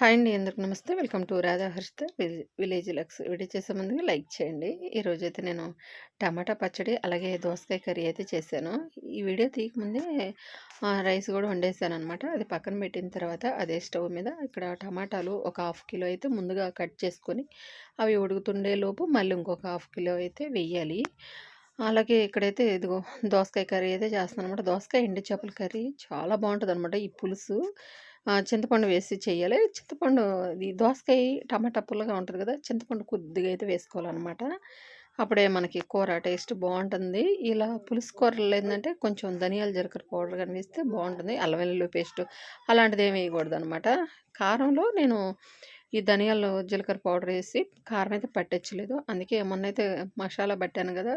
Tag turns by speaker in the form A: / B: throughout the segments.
A: Hi అండి అందరికి నమస్తే. Welcome to Radha Harshitha village vlogs. Video చేసే ముందుగా లైక్ చేయండి. ఈరోజు అయితే నేను టమాటా పచ్చడి అలాగే దోసకాయ కర్రీ అయితే చేశాను. ఈ వీడియో తీయకముందే రైస్ కూడా వండేసాను అనమాట అది పక్కన పెట్టిన తర్వాత అదే స్టవ్ మీద ఇక్కడ టమాటాలు ఒక హాఫ్ కిలో అయితే ముందుగా కట్ చేసుకొని అవి ఉడుకుతుండే లోపు మళ్ళీ ఇంకొక హాఫ్ కిలో అయితే వెయ్యాలి అలాగే ఇక్కడైతే ఇదిగో దోసకాయ కర్రీ అయితే చేస్తాను అనమాట దోసకాయ ఎండు చేపల కర్రీ చాలా బాగుంటుంది అనమాట ఈ పులుసు. చింతపండు వేసి చేయాలి. చింతపండు ఇది దోసకాయ టమాటా పుల్లగా ఉంటుంది కదా చింతపండు కొద్దిగా అయితే వేసుకోవాలన్నమాట. అప్పుడే మనకి కూర టేస్ట్ బాగుంటుంది. ఇలా పులుసు కూరలు ఏంటంటే కొంచెం ధనియాల జీలకర్ర పౌడర్ కానీ వేస్తే బాగుంటుంది. అల్లం వెల్లుల్లి పేస్ట్ అలాంటిది ఏమి వేయకూడదు అనమాట కారంలో నేను ఈ ధనియాలు జీలకర్ర పౌడర్ వేసి కారం అయితే పట్టించలేదు. అందుకే మొన్నైతే మసాలా పట్టాను కదా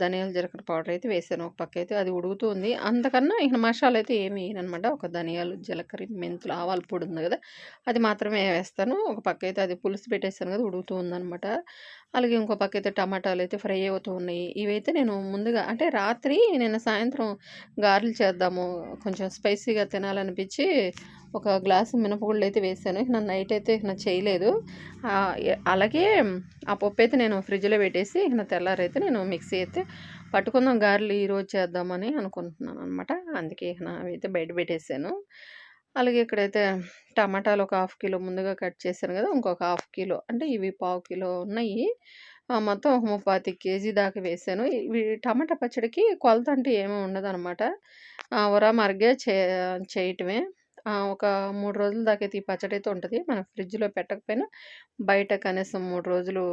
A: ధనియాల జీలకర్ర పౌడర్ అయితే వేసాను ఒక పక్క అయితే అది ఉడుగుతుంది అంతకన్నా ఇక మసాలా అయితే ఏమి వేయనమాట ఒక ధనియాలు జీలకర్ర మెంతులు ఆవాల పొడి ఉంది కదా అది మాత్రమే వేస్తాను. ఒక పక్క అయితే అది పులుసు పెట్టేస్తాను కదా ఉడుగుతూ ఉందనమాట అలాగే ఇంకో పక్క అయితే టమాటాలు అయితే ఫ్రై అవుతూ ఉన్నాయి. ఇవైతే నేను ముందుగా అంటే రాత్రి నేను సాయంత్రం గారెలు చేద్దాము కొంచెం స్పైసీగా తినాలనిపించి ఒక గ్లాసు మినపగుళ్ళు అయితే వేసాను. ఇక నన్ను నైట్ అయితే ఇక చేయలేదు. అలాగే ఆ పప్పు అయితే నేను ఫ్రిడ్జ్లో పెట్టేసి ఇక తెల్లారైతే నేను మిక్సీ అయితే పట్టుకుందాం గారెలు ఈరోజు చేద్దామని అనుకుంటున్నాను అనమాట అందుకే ఇక అయితే బయట పెట్టేసాను. అలాగే ఇక్కడైతే టమాటాలు ఒక హాఫ్ కిలో ముందుగా కట్ చేశాను కదా ఇంకొక హాఫ్ కిలో అంటే ఇవి పావు కిలో ఉన్నాయి. మొత్తం ఒక ముప్పాతి కేజీ దాకా వేసాను ఇవి టమాటా పచ్చడికి కొలత అంటే ఏమీ ఉండదు అనమాట ఉరా మరిగే చే చేయటమే. ఒక మూడు రోజుల దాకా ఈ పచ్చడి అయితే ఉంటుంది. మనం ఫ్రిడ్జ్లో పెట్టకపోయినా బయట కనీసం మూడు రోజులు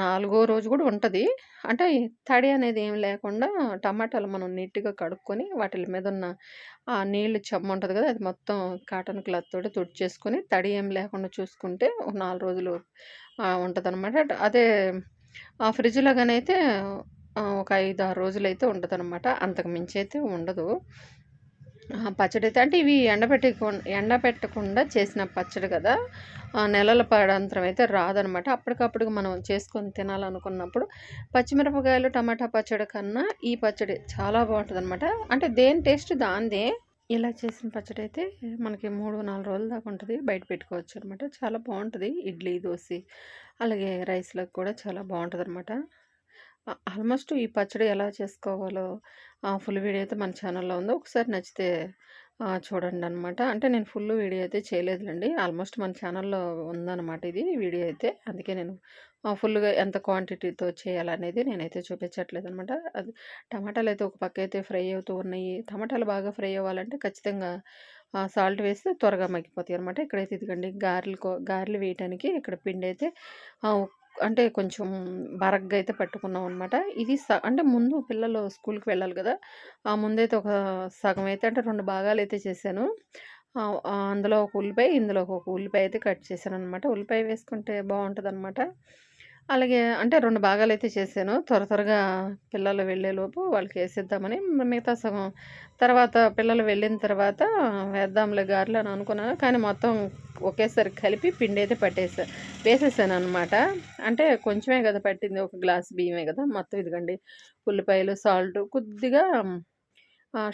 A: నాలుగో రోజు కూడా ఉంటుంది. అంటే తడి అనేది ఏం లేకుండా టమాటాలు మనం నీట్గా కడుక్కొని వాటి మీద ఉన్న ఆ నీళ్ళు చెమ్మ ఉంటుంది కదా అది మొత్తం కాటన్ క్లాత్ తోటి తుడిచేసుకొని తడి ఏం లేకుండా చూసుకుంటే ఒక నాలుగు రోజులు ఉంటుంది అనమాట అదే ఆ ఫ్రిడ్జ్లో కానీ అయితే ఒక ఐదు ఆరు రోజులు అయితే ఉంటుంది అనమాట అంతకు మించి అయితే ఉండదు. పచ్చడి అయితే అంటే ఇవి ఎండబెట్టకుండా ఎండబెట్టకుండా చేసిన పచ్చడి కదా. ఆ, నెలల పడంతరం అయితే రాదనమాట. అప్పటికప్పుడు మనం చేసుకొని తినాలనుకున్నప్పుడు పచ్చిమిరపకాయలు టమాటా పచ్చడి కన్నా ఈ పచ్చడి చాలా బాగుంటుంది అనమాట అంటే దేని టేస్ట్ దాందే ఇలా చేసిన పచ్చడి అయితే మనకి మూడు నాలుగు రోజుల దాకా ఉంటుంది. బయట పెట్టుకోవచ్చు అనమాట. చాలా బాగుంటుంది. ఇడ్లీ దోశ అలాగే రైస్లకు కూడా చాలా బాగుంటుంది అనమాట ఆల్మోస్ట్ ఈ పచ్చడి ఎలా చేసుకోవాలో ఫుల్ వీడియో అయితే మన ఛానల్లో ఉందో. ఒకసారి నచ్చితే చూడండి అనమాట అంటే నేను ఫుల్ వీడియో అయితే చేయలేదులండి. ఆల్మోస్ట్ మన ఛానల్లో ఉందన్నమాట ఇది వీడియో అయితే. అందుకే నేను ఫుల్గా ఎంత క్వాంటిటీతో చేయాలనేది నేనైతే చూపించట్లేదు అనమాట అది టమాటాలు అయితే ఒక పక్క అయితే ఫ్రై అవుతూ ఉన్నాయి. టమాటాలు బాగా ఫ్రై అవ్వాలంటే ఖచ్చితంగా సాల్ట్ వేస్తే త్వరగా మగ్గిపోతాయి అనమాట ఇక్కడైతే ఇదిగండి గారెలు కో- గారెలు వేయటానికి ఇక్కడ పిండి అయితే అంటే కొంచెం బరగ్గా అయితే పట్టుకున్నాం అనమాట ఇది స అంటే ముందు పిల్లలు స్కూల్కి వెళ్ళాలి కదా! ఆ ముందైతే ఒక సగం అయితే అంటే రెండు భాగాలు అయితే చేశాను అందులో ఒక ఉల్లిపాయ ఇందులో ఒక ఉల్లిపాయ అయితే కట్ చేశాను అనమాట ఉల్లిపాయ వేసుకుంటే బాగుంటుంది అనమాట అలాగే అంటే రెండు భాగాలు అయితే చేశాను. త్వర త్వరగా పిల్లలు వెళ్ళేలోపు వాళ్ళకి వేసేద్దామని మిగతా సగం తర్వాత పిల్లలు వెళ్ళిన తర్వాత వేద్దాంలే గారెలు అని అనుకున్నాను. కానీ మొత్తం ఒకేసారి కలిపి పిండి అయితే పట్టేసా వేసేసాను అనమాట అంటే కొంచెమే కదా పట్టింది. ఒక గ్లాస్ బియ్యమే కదా. మొత్తం ఇదిగండి. ఉల్లిపాయలు సాల్ట్ కొద్దిగా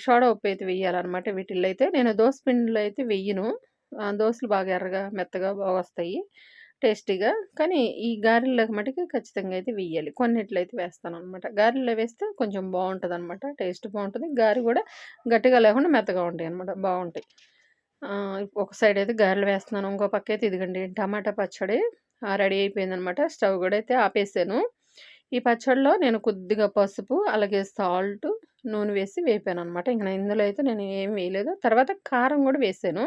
A: షోడా ఉప్పు అయితే వేయాలన్నమాట వీటిల్లో అయితే. నేను దోశ పిండిలో అయితే వెయ్యను ఆ, దోశలు బాగా ఎర్రగా మెత్తగా బాగా వస్తాయి. టేస్టీగా కానీ ఈ గారెలకు మటుకు ఖచ్చితంగా అయితే వేయాలి కొన్నిట్లయితే వేస్తాను అనమాట గారెలో వేస్తే కొంచెం బాగుంటుంది అనమాట టేస్ట్ బాగుంటుంది. గారె కూడా గట్టిగా లేకుండా మెత్తగా ఉంటాయి అనమాట బాగుంటాయి ఒక సైడ్ అయితే గారెలు వేస్తున్నాను. ఇంకో పక్క అయితే ఇదిగండి టమాటా పచ్చడి రెడీ అయిపోయిందనమాట స్టవ్ కూడా అయితే ఆపేసాను. ఈ పచ్చడిలో నేను కొద్దిగా పసుపు అలాగే సాల్ట్ నూనె వేసి వేపాను అనమాట ఇంకా ఇందులో అయితే నేను ఏం వేయలేదు. తర్వాత కారం కూడా వేసాను.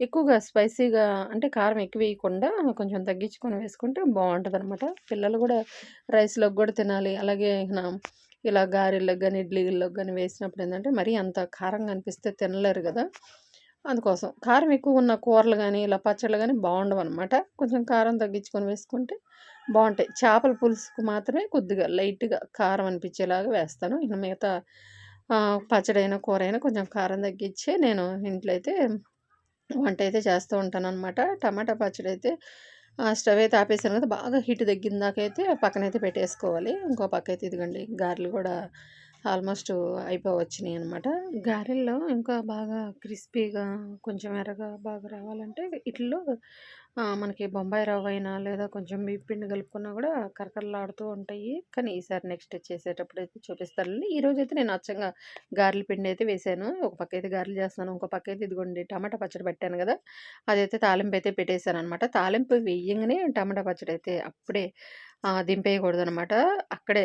A: ఎక్కువగా స్పైసీగా అంటే కారం ఎక్కువ వేయకుండా కొంచెం తగ్గించుకొని వేసుకుంటే బాగుంటుంది అనమాట పిల్లలు కూడా రైస్లోకి కూడా తినాలి. అలాగే ఇలా గారెలకు కానీ ఇడ్లీలకు కానీ వేసినప్పుడు ఏంటంటే మరీ అంత కారంగా అనిపిస్తే తినలేరు కదా. అందుకోసం కారం ఎక్కువ ఉన్న కూరలు కానీ ఇలా పచ్చళ్ళు కానీ బాగుండవు అనమాట కొంచెం కారం తగ్గించుకొని వేసుకుంటే బాగుంటాయి. చేపల పులుసుకు మాత్రమే కొద్దిగా లైట్గా కారం అనిపించేలాగా వేస్తాను. ఇక మిగతా పచ్చడైన కూర అయినా కొంచెం కారం తగ్గించి నేను ఇంట్లో అయితే వంట అయితే చేస్తూ ఉంటాను అనమాట టమాటా పచ్చడి అయితే ఆ, స్టవ్ అయితే ఆపేసాను కదా బాగా హీట్ తగ్గిన దాకైతే పక్కనైతే పెట్టేసుకోవాలి. ఇంకో పక్క అయితే ఇదిగండి గారెలు కూడా ఆల్మోస్ట్ అయిపోవచ్చినాయి అనమాట గారెల్లో ఇంకా బాగా క్రిస్పీగా కొంచెం ఎర్రగా బాగా రావాలంటే ఇట్లో మనకి బొంబాయి రవ్వ అయినా లేదా కొంచెం బియ్య పిండి కలుపుకున్నా కూడా కరకరలాడుతూ ఉంటాయి. కానీ ఈసారి నెక్స్ట్ చేసేటప్పుడు అయితే చూపిస్తానండి. ఈరోజు అయితే నేను అచ్చంగా గారెల పిండి అయితే వేసాను. ఒక పక్క అయితే గారెలు చేస్తాను ఇంకో పక్క అయితే ఇదిగోండి టమాటా పచ్చడి పెట్టాను కదా. అదైతే తాలింపు అయితే పెట్టేశాను అనమాట తాలింపు వేయంగానే టమాటా పచ్చడి అయితే అప్పుడే దింపేయకూడదు అనమాట అక్కడే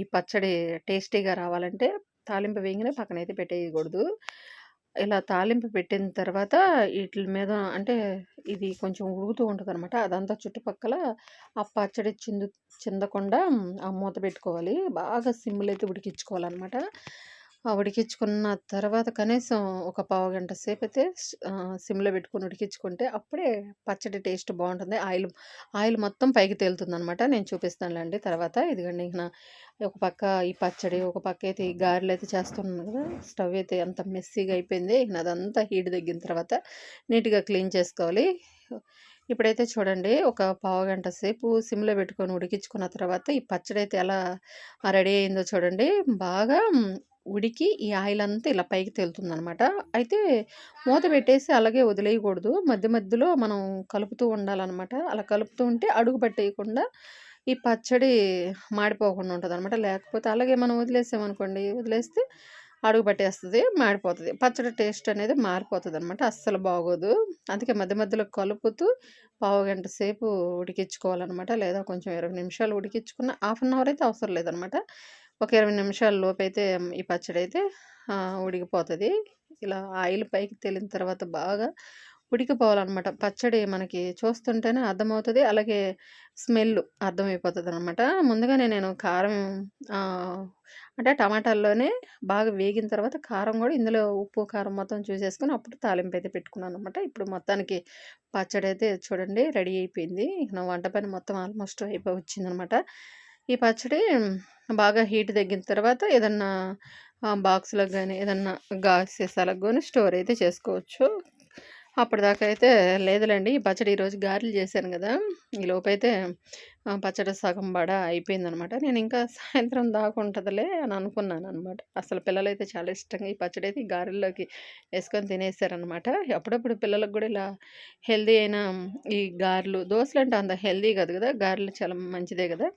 A: ఈ పచ్చడి టేస్టీగా రావాలంటే తాలింపు వేయగానే పక్కనైతే పెట్టేయకూడదు. ఇలా తాలింపు పెట్టిన తర్వాత వీటి మీద అంటే ఇది కొంచెం ఉడుకుతూ ఉంటుంది అనమాట అదంతా చుట్టుపక్కల ఆ పచ్చడి చిందు చిందకుండా ఆ మూత పెట్టుకోవాలి. బాగా సిమ్లో అయితే ఉడికించుకోవాలన్నమాట. ఉడికించుకున్న తర్వాత కనీసం ఒక పావు గంట సేపు అయితే సిమ్లో పెట్టుకొని ఉడికించుకుంటే అప్పుడే పచ్చడి టేస్ట్ బాగుంటుంది. ఆయిల్ ఆయిల్ మొత్తం పైకి తేలుతుంది అనమాట నేను చూపిస్తానులేండి తర్వాత. ఇదిగండి ఇక ఒక పక్క ఈ పచ్చడి ఒక పక్క అయితే ఈ గారెలు అయితే చేస్తున్నాను కదా. స్టవ్ అయితే అంత మెస్సీగా అయిపోయింది. ఇక అదంతా హీట్ తగ్గిన తర్వాత నీట్గా క్లీన్ చేసుకోవాలి. ఇప్పుడైతే చూడండి ఒక పావు గంట సేపు సిమ్లో పెట్టుకొని ఉడికించుకున్న తర్వాత ఈ పచ్చడి అయితే ఎలా రెడీ అయిందో చూడండి. బాగా ఉడికి ఈ ఆయిల్ అంతా ఇలా పైకి తేలుతుందనమాట. అయితే మూత పెట్టేసి అలాగే వదిలేయకూడదు. మధ్య మధ్యలో మనం కలుపుతూ ఉండాలన్నమాట అలా కలుపుతూ ఉంటే అడుగు పట్టేయకుండా ఈ పచ్చడి మాడిపోకుండా ఉంటుంది అనమాట లేకపోతే అలాగే మనం వదిలేసామనుకోండి వదిలేస్తే అడుగు పట్టేస్తుంది మాడిపోతుంది. పచ్చడి టేస్ట్ అనేది మారిపోతుంది అనమాట అస్సలు బాగోదు. అందుకే మధ్య మధ్యలో కలుపుతూ పావు గంట సేపు ఉడికించుకోవాలన్నమాట లేదా కొంచెం ఇరవై నిమిషాలు ఉడికించుకున్న హాఫ్ అన్ అవర్ అయితే అవసరం లేదనమాట. ఒక ఇరవై నిమిషాల లోపు అయితే ఈ పచ్చడి అయితే ఉడికిపోతుంది. ఇలా ఆయిల్ పైకి తేలిన తర్వాత బాగా ఉడికిపోవాలన్నమాట. పచ్చడి మనకి చూస్తుంటేనే అర్థమవుతుంది అలాగే స్మెల్ అర్థమైపోతుంది అనమాట ముందుగానే నేను కారం అంటే టమాటాల్లోనే బాగా వేగిన తర్వాత కారం కూడా ఇందులో ఉప్పు కారం మొత్తం చూసేసుకొని అప్పుడు తాలింపు అయితే పెట్టుకున్నాను అనమాట ఇప్పుడు మొత్తానికి పచ్చడి అయితే చూడండి రెడీ అయిపోయింది. నా వంట పని మొత్తం ఆల్మోస్ట్ అయిపోయి వచ్చిందనమాట ఈ పచ్చడి బాగా హీట్ తగ్గిన తర్వాత ఏదన్నా బాక్స్లకు కానీ ఏదన్నా గాజు సీసాలకు కానీ స్టోర్ అయితే చేసుకోవచ్చు. అప్పటిదాకా అయితే లేదులేండి. ఈ పచ్చడి ఈరోజు గారెలు చేశాను కదా ఈ లోపైతే పచ్చడి సగం బడ అయిపోయిందనమాట. నేను ఇంకా సాయంత్రం దాకుంటుందిలే అని అనుకున్నాను అనమాట అసలు పిల్లలైతే చాలా ఇష్టంగా ఈ పచ్చడి అయితే ఈ గారెల్లోకి వేసుకొని తినేసారనమాట. అప్పుడప్పుడు పిల్లలకు కూడా ఇలా హెల్దీ అయిన ఈ గారెలు దోశలు అంటే అంత హెల్దీ కాదు కదా గారెలు చాలా మంచిదే కదా.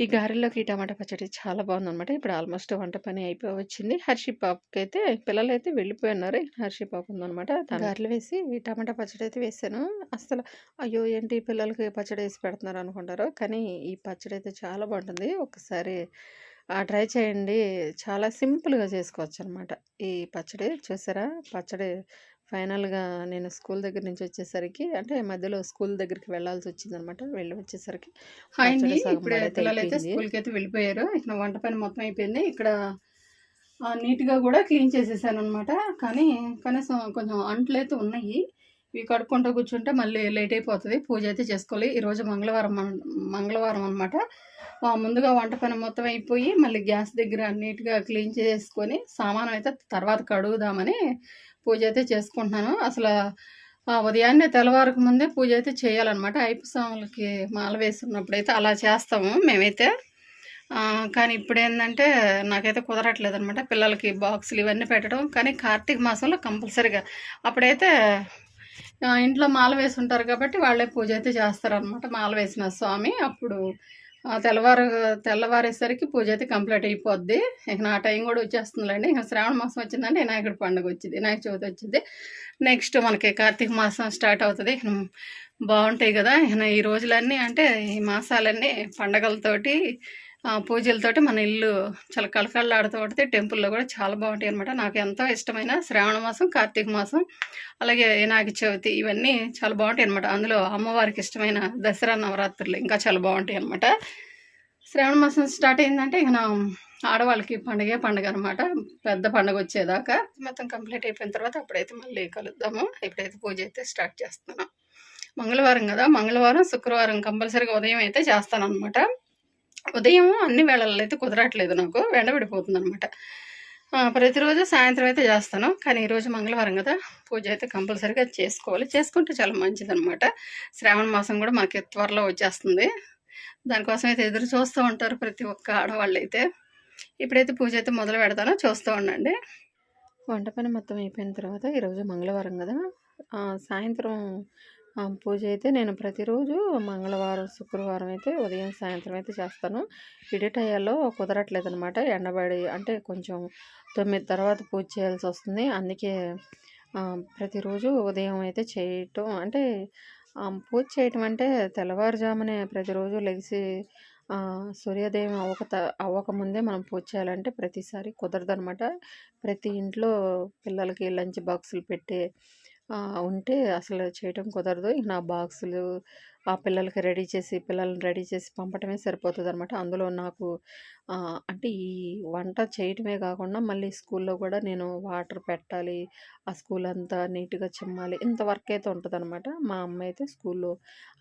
A: ఈ గారెల్లోకి ఈ టమాటా పచ్చడి చాలా బాగుందనమాట ఇప్పుడు ఆల్మోస్ట్ వంట పని అయిపోయి వచ్చింది హర్షి పాపకి అయితే పిల్లలు అయితే వెళ్ళిపోయినారు హర్షి పాప ఉందనమాట గారెలు వేసి ఈ టమాటా పచ్చడి అయితే వేసాను. అసలు అయ్యో! ఏంటి పిల్లలకి పచ్చడి వేసి పెడుతున్నారు అనుకుంటారు? కానీ ఈ పచ్చడి అయితే చాలా బాగుంటుంది. ఒకసారి ట్రై చేయండి. చాలా సింపుల్గా చేసుకోవచ్చు అనమాట ఈ పచ్చడి. చూసారా? పచ్చడి ఫైనల్గా నేను స్కూల్ దగ్గర నుంచి వచ్చేసరికి అంటే మధ్యలో స్కూల్ దగ్గరికి వెళ్ళాల్సి వచ్చిందనమాట. వెళ్ళి వచ్చేసరికి
B: పిల్లలు అయితే. స్కూల్కి అయితే వెళ్ళిపోయారు. ఇక్కడ వంట పని మొత్తం అయిపోయింది. ఇక్కడ నీట్గా కూడా క్లీన్ చేసేసాను అనమాట కానీ కనీసం కొంచెం అంట్లు అయితే ఉన్నాయి. ఇవి కడుక్కుంటూ కూర్చుంటే మళ్ళీ లేట్ అయిపోతుంది. పూజ అయితే చేసుకోవాలి. ఈరోజు మంగళవారం మంగళవారం అనమాట. ముందుగా వంట పని మొత్తం అయిపోయి మళ్ళీ గ్యాస్ దగ్గర నీట్గా క్లీన్ చేసుకొని సామానం అయితే తర్వాత కడుగుదామని పూజ అయితే చేసుకుంటున్నాను. అసలు ఆ ఉదయాన్నే తెల్లవారుకు ముందే పూజ అయితే చేయాలన్నమాట. ఐపు స్వాములకి మాల వేస్తున్నప్పుడు అయితే అలా చేస్తాము మేమైతే. కానీ ఇప్పుడు ఏంటంటే నాకైతే కుదరట్లేదు అనమాట పిల్లలకి బాక్సులు ఇవన్నీ పెట్టడం. కానీ కార్తీక మాసంలో కంపల్సరీగా అప్పుడైతే ఇంట్లో మాల వేసి ఉంటారు కాబట్టి వాళ్ళే పూజ అయితే చేస్తారనమాట మాల వేసిన స్వామి. అప్పుడు తెల్లవారు తెల్లవారేసరికి పూజ అయితే కంప్లీట్ అయిపోద్ది. ఇక నా టైం కూడా వచ్చేస్తుందండి ఇక శ్రావణ మాసం వచ్చిందంటే వినాయకుడి పండుగ వచ్చింది వినాయక చవితి వచ్చింది. నెక్స్ట్ మనకి కార్తీక మాసం స్టార్ట్ అవుతుంది. బాగుంటాయి కదా. ఇక ఈ రోజులన్నీ అంటే ఈ మాసాలన్నీ పండగలతోటి పూజలతోటి మన ఇల్లు చాలా కలకళ్ళాడుతూ టెంపుల్లో కూడా చాలా బాగుంటాయి అనమాట నాకు ఎంతో ఇష్టమైన శ్రావణ మాసం కార్తీక మాసం అలాగే వినాయక చవితి ఇవన్నీ చాలా బాగుంటాయి అనమాట అందులో అమ్మవారికి ఇష్టమైన దసరా నవరాత్రులు ఇంకా చాలా బాగుంటాయి అనమాట శ్రావణ మాసం స్టార్ట్ అయిందంటే ఇక నా ఆడవాళ్ళకి పండగే పండుగ అనమాట పెద్ద పండుగ వచ్చేదాకా మొత్తం కంప్లీట్ అయిపోయిన తర్వాత అప్పుడైతే మళ్ళీ కలుద్దాము. ఇప్పుడైతే పూజ అయితే స్టార్ట్ చేస్తున్నాను. మంగళవారం కదా. మంగళవారం శుక్రవారం కంపల్సరీగా ఉదయం అయితే చేస్తాను అనమాట ఉదయం అన్ని వేళల్లో అయితే కుదరట్లేదు నాకు వెండబడిపోతుంది అనమాట ప్రతిరోజు సాయంత్రం అయితే చేస్తాను కానీ ఈరోజు మంగళవారం కదా పూజ అయితే కంపల్సరీగా చేసుకోవాలి. చేసుకుంటే చాలా మంచిదనమాట శ్రావణ మాసం కూడా మనకి త్వరలో వచ్చేస్తుంది. దానికోసం అయితే ఎదురు చూస్తూ ఉంటారు ప్రతి ఒక్క ఆడవాళ్ళు అయితే. ఇప్పుడైతే పూజ అయితే మొదలు పెడతానో చూస్తూ ఉండండి.
A: వంట పని మొత్తం అయిపోయిన తర్వాత ఈరోజు మంగళవారం కదా సాయంత్రం పూజ అయితే నేను ప్రతిరోజు మంగళవారం శుక్రవారం అయితే ఉదయం సాయంత్రం అయితే చేస్తాను. విడి కుదరట్లేదు అనమాట ఎండబడి అంటే కొంచెం తొమ్మిది తర్వాత పూజ చేయాల్సి వస్తుంది. అందుకే ప్రతిరోజు ఉదయం అయితే చేయటం అంటే పూజ చేయటం అంటే తెల్లవారుజామునే ప్రతిరోజు లెగిసి సూర్యోదయం అవ్వక త- అవ్వకముందే మనం పూజ చేయాలంటే ప్రతిసారి కుదరదనమాట. ప్రతి ఇంట్లో పిల్లలకి లంచ్ బాక్సులు పెట్టే ఉంటే అసలు చేయటం కుదరదు. ఇక నా బాక్సులు ఆ పిల్లలకి రెడీ చేసి పిల్లల్ని రెడీ చేసి పంపటమే సరిపోతుంది అనమాట అందులో నాకు అంటే ఈ వంట చేయటమే కాకుండా మళ్ళీ స్కూల్లో కూడా నేను వాటర్ పెట్టాలి ఆ స్కూల్ అంతా నీట్గా చిమ్మాలి ఇంత వర్క్ అయితే ఉంటుంది అనమాట మా అమ్మ అయితే స్కూల్లో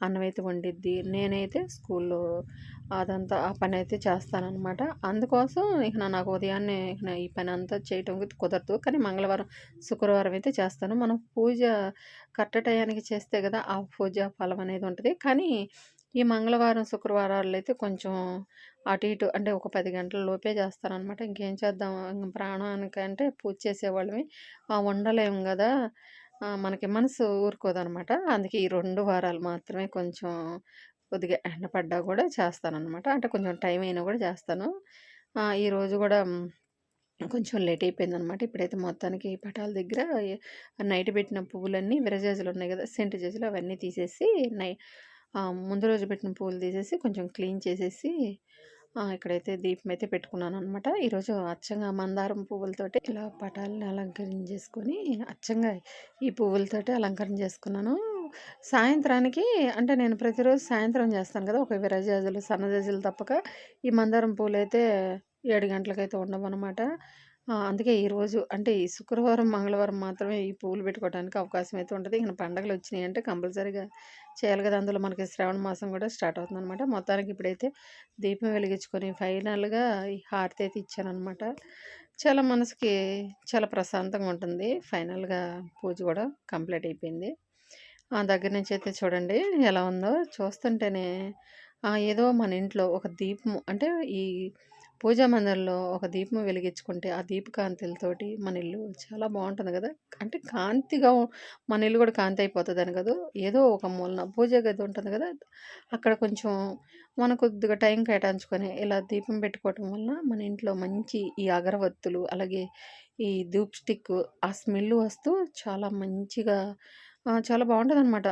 A: అన్నం అయితే వండిద్ది నేనైతే స్కూల్లో అదంతా ఆ పని అయితే చేస్తానన్నమాట. అందుకోసం ఇక నా- నాకు ఉదయాన్నే ఇక ఈ పని అంతా చేయటం కుదరదు. కానీ మంగళవారం శుక్రవారం అయితే చేస్తాను. మనం పూజ కరెక్ట్ టయానికి చేస్తే కదా ఆ పూజ ఫలం అనేది ఉంటుంది. కానీ ఈ మంగళవారం శుక్రవారాలు అయితే కొంచెం అటు ఇటు అంటే ఒక పది గంటల లోపే చేస్తానన్నమాట. ఇంకేం చేద్దాం? ఇంక ప్రాణానికి అంటే పూజ చేసేవాళ్ళమే. ఆ, ఉండలేము కదా. మనకి మనసు ఊరుకోదనమాట అందుకే ఈ రెండు వారాలు మాత్రమే కొంచెం కొద్దిగా ఎండపడ్డా కూడా చేస్తానన్నమాట. అంటే కొంచెం టైం అయినా కూడా చేస్తాను. ఈరోజు కూడా కొంచెం లేట్ అయిపోయింది అనమాట ఇప్పుడైతే మొత్తానికి పటాల దగ్గర నైట్ పెట్టిన పువ్వులన్నీ విరజాజులు ఉన్నాయి కదా సెంట్ జాజులు అవన్నీ తీసేసి నై ముందు రోజు పెట్టిన పువ్వులు తీసేసి కొంచెం క్లీన్ చేసేసి ఇక్కడైతే దీపం అయితే పెట్టుకున్నాను అనమాట ఈరోజు అచ్చంగా మందారం పువ్వులతోటి ఇలా పటాలని అలంకరించేసుకొని అచ్చంగా ఈ పువ్వులతోటి అలంకరణ చేసుకున్నాను. సాయంత్రానికి అంటే నేను ప్రతిరోజు సాయంత్రం చేస్తాను కదా ఒక విరజాజులు సన్నజాజులు తప్పక ఈ మందారం పూలైతే ఏడు గంటలకైతే ఉండవన్నమాట. అందుకే ఈరోజు అంటే ఈ శుక్రవారం మంగళవారం మాత్రమే ఈ పూలు పెట్టుకోవడానికి అవకాశం అయితే ఉంటుంది. ఇంకా పండగలు వచ్చినాయి అంటే కంపల్సరీగా చేయాలి కదా అందులో మనకి శ్రావణ మాసం కూడా స్టార్ట్ అవుతుంది అనమాట మొత్తానికి ఇప్పుడైతే దీపం వెలిగించుకొని ఫైనల్గా ఈ హారతి అయితే ఇచ్చానమాట చాలా మనసుకి చాలా ప్రశాంతంగా ఉంటుంది. ఫైనల్గా పూజ కూడా కంప్లీట్ అయిపోయింది. దగ్గర నుంచి అయితే చూడండి ఎలా ఉందో. చూస్తుంటేనే ఏదో మన ఇంట్లో ఒక దీపం అంటే ఈ పూజా మందిరంలో ఒక దీపం వెలిగించుకుంటే ఆ దీపకాంతులతోటి మన ఇల్లు చాలా బాగుంటుంది కదా. అంటే కాంతిగా మన ఇల్లు కూడా కాంతి అయిపోతుంది అని కదా. ఏదో ఒక మూలన పూజ గది ఉంటుంది కదా. అక్కడ కొంచెం మన కొద్దిగా టైం కేటాయించుకొని ఇలా దీపం పెట్టుకోవటం వలన మన ఇంట్లో మంచి ఈ అగరవత్తులు అలాగే ఈ ధూప్ స్టిక్ ఆ స్మెల్ వస్తూ చాలా మంచిగా చాలా బాగుంటుంది అనమాట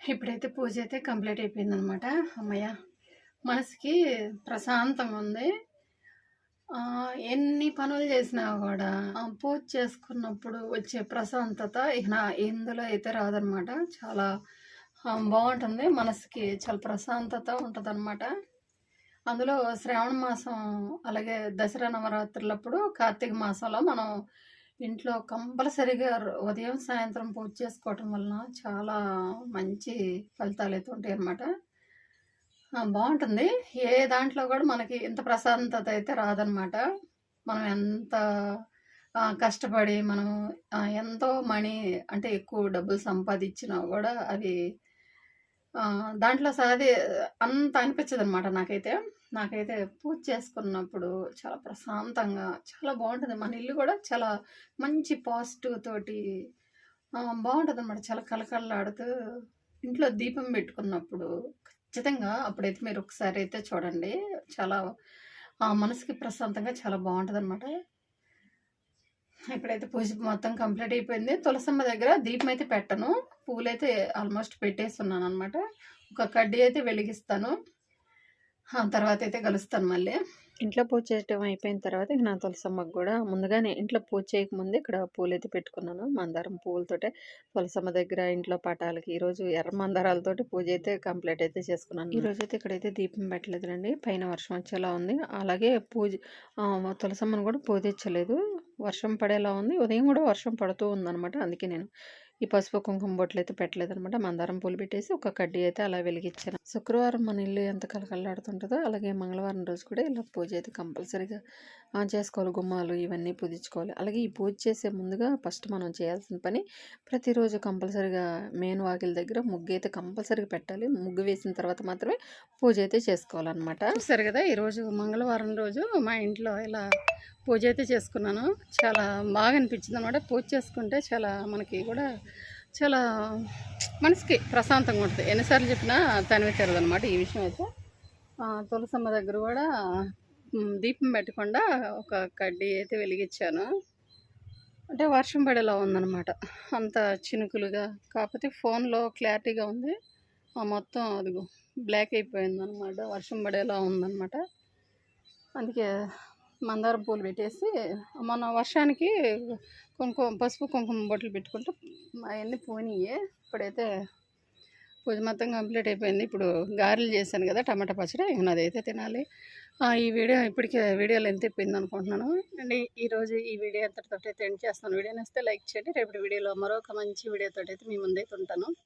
B: ఇప్పుడైతే పూజ అయితే కంప్లీట్ అయిపోయింది అనమాట అమ్మయ్య మనసుకి ప్రశాంతంగా ఉంది ఎన్ని పనులు చేసినా కూడా పూజ చేసుకున్నప్పుడు వచ్చే ప్రశాంతత ఇక నా ఇందులో అయితే రాదనమాట చాలా బాగుంటుంది. మనసుకి చాలా ప్రశాంతత ఉంటుంది అందులో శ్రావణ మాసం అలాగే దసరా నవరాత్రులప్పుడు కార్తీక మాసంలో మనం ఇంట్లో కంపల్సరీగా ఉదయం సాయంత్రం పూజ చేసుకోవటం వలన చాలా మంచి ఫలితాలు అయితే ఉంటాయి అన్నమాట. బాగుంటుంది. ఏ దాంట్లో కూడా మనకి ఇంత ప్రశాంతత అయితే రాదనమాట మనం ఎంత కష్టపడి మనం ఎంతో మనీ అంటే ఎక్కువ డబ్బులు సంపాదించినా కూడా అది దాంట్లో సాది అంత అనిపించదు అనమాట నాకైతే. నాకైతే పూజ చేసుకున్నప్పుడు చాలా ప్రశాంతంగా చాలా బాగుంటుంది. మన ఇల్లు కూడా చాలా మంచి పాజిటివ్ తోటి బాగుంటుంది అన్నమాట చాలా కలకలలాడుతూ ఇంట్లో దీపం పెట్టుకున్నప్పుడు ఖచ్చితంగా అప్పుడైతే మీరు ఒకసారి అయితే చూడండి. చాలా ఆ, మనసుకి ప్రశాంతంగా చాలా బాగుంటుంది అనమాట ఇప్పుడైతే పూజ మొత్తం కంప్లీట్ అయిపోయింది. తులసమ్మ దగ్గర దీపం అయితే పెట్టను. పూలైతే ఆల్మోస్ట్ పెట్టేస్తున్నాను అనమాట ఒక కడ్డీ అయితే వెలిగిస్తాను. తర్వాత అయితే కలుస్తాను మళ్ళీ.
A: ఇంట్లో పూజ చేయటం అయిపోయిన తర్వాత ఇక నా తులసమ్మకు కూడా ముందుగానే ఇంట్లో పూజ చేయకముందే ఇక్కడ పూలు అయితే పెట్టుకున్నాను. మందారం పువ్వులతోటే తులసమ్మ దగ్గర ఇంట్లో పటాలకి ఈరోజు ఎర్ర మందారాలతోటి పూజ అయితే కంప్లీట్ అయితే చేసుకున్నాను. ఈ రోజు అయితే ఇక్కడైతే దీపం పెట్టలేదురండి పైన వర్షం వచ్చేలా ఉంది. అలాగే పూజ తులసమ్మను కూడా పూజించలేదు. వర్షం పడేలా ఉంది. ఉదయం కూడా వర్షం పడుతూ ఉందన్నమాట. అందుకే నేను ఈ పసుపు కుంకుమ బొట్లు అయితే పెట్టలేదన్నమాట మందారం పూలు పెట్టేసి ఒక కడ్డీ అయితే అలా వెలిగించాను. శుక్రవారం మన ఇల్లు ఎంత కలకల్లాడుతుంటుందో అలాగే మంగళవారం రోజు కూడా ఇలా పూజ అయితే కంపల్సరీగా ఆ, చేసుకోవాలి. గుమ్మాలు ఇవన్నీ పూజించుకోవాలి. అలాగే ఈ పూజ చేసే ముందుగా ఫస్ట్ మనం చేయాల్సిన పని ప్రతిరోజు కంపల్సరీగా మెయిన్ వాకిల దగ్గర ముగ్గు అయితే కంపల్సరీగా పెట్టాలి. ముగ్గు వేసిన తర్వాత మాత్రమే పూజ అయితే చేసుకోవాలన్నమాట.
B: చూస్తారు కదా ఈరోజు మంగళవారం రోజు మా ఇంట్లో ఇలా పూజ అయితే చేసుకున్నాను. చాలా బాగా అనిపించింది అనమాట పూజ చేసుకుంటే చాలా మనకి కూడా చాలా మనసుకి ప్రశాంతంగా ఉంటుంది. ఎన్నిసార్లు చెప్పినా తనివి తీరదు అనమాట ఈ విషయం అయితే. తులసమ్మ దగ్గర కూడా దీపం పెట్టకుండా ఒక కడ్డీ అయితే వెలిగించాను. అంటే వర్షం పడేలా ఉందన్నమాట. అంత చినుకులుగా. కాకపోతే ఫోన్లో క్లారిటీగా ఉంది. ఆ మొత్తం అదిగో బ్లాక్ అయిపోయిందనమాట వర్షం పడేలా ఉందన్నమాట. అందుకే మందారం పూలు పెట్టేసి మన వర్షానికి కుంకుమ పసుపు కుంకుమ బొట్లు పెట్టుకుంటే అవన్నీ పోనీయే. ఇప్పుడైతే పూజ మొత్తం కంప్లీట్ అయిపోయింది. ఇప్పుడు గారెలు చేశాను కదా టమాటా పచ్చడి ఇంక అదైతే తినాలి. ఆ, ఈ వీడియో ఇప్పటికే వీడియోలో ఎంత అయిపోయింది అనుకుంటున్నాను. అండ్ ఈరోజు ఈ వీడియో ఎంతటితో అయితే ఎండ్ చేస్తాను. వీడియో నచ్చితే లైక్ చేయండి. రేపటి వీడియోలో మరొక మంచి వీడియోతో అయితే మీ ముందైతే ఉంటాను.